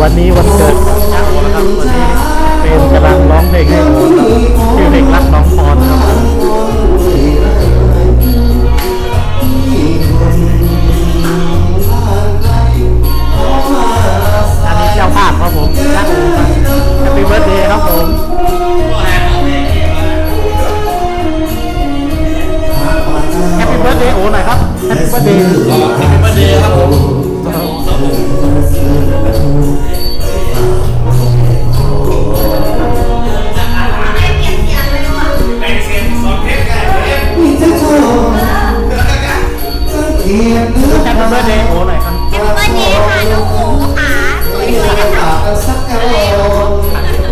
วันนี้วันเกิดช่างโอนะครับวันนี้เป็นกำลังร้องเพลงให้โอครับชื่อเพลงรักน้องพรครับอันนี้เจ้าภาพครับผมช่างโอครับแฮปปี้เบิร์ดเดย์ครับผมแฮปปี้เบิร์ดเดย์โอหน่อยครับแฮปปี้เบิร์ดเดย์เป็นประเดยวครับผม สังเกตเนื้อแฮปเบิร์ดเดย์โอหน่อยครับแฮปปี้เบิร์ดเดย์ค่ะน้องโอ๋ขาสวยด้วยนะคะกันสักกะโล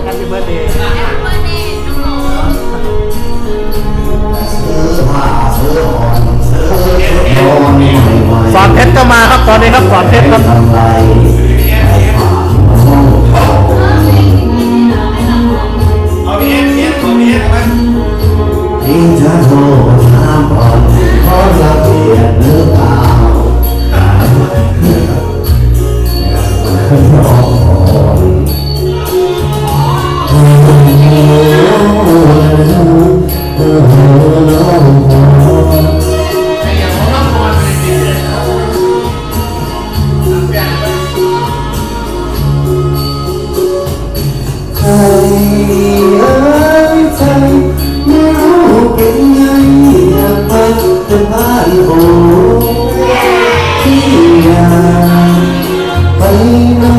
แฮปปี้เบิร์ดเดย์แฮปปี้เบิร์ดเดย์น้องโอ๋ซื้อผ้าซื้อผ่อนซื้อนอนไม่ไหวสอนเพชรก็มาครับตอนนี้ครับสอนเพชรครับ Maria, Maria.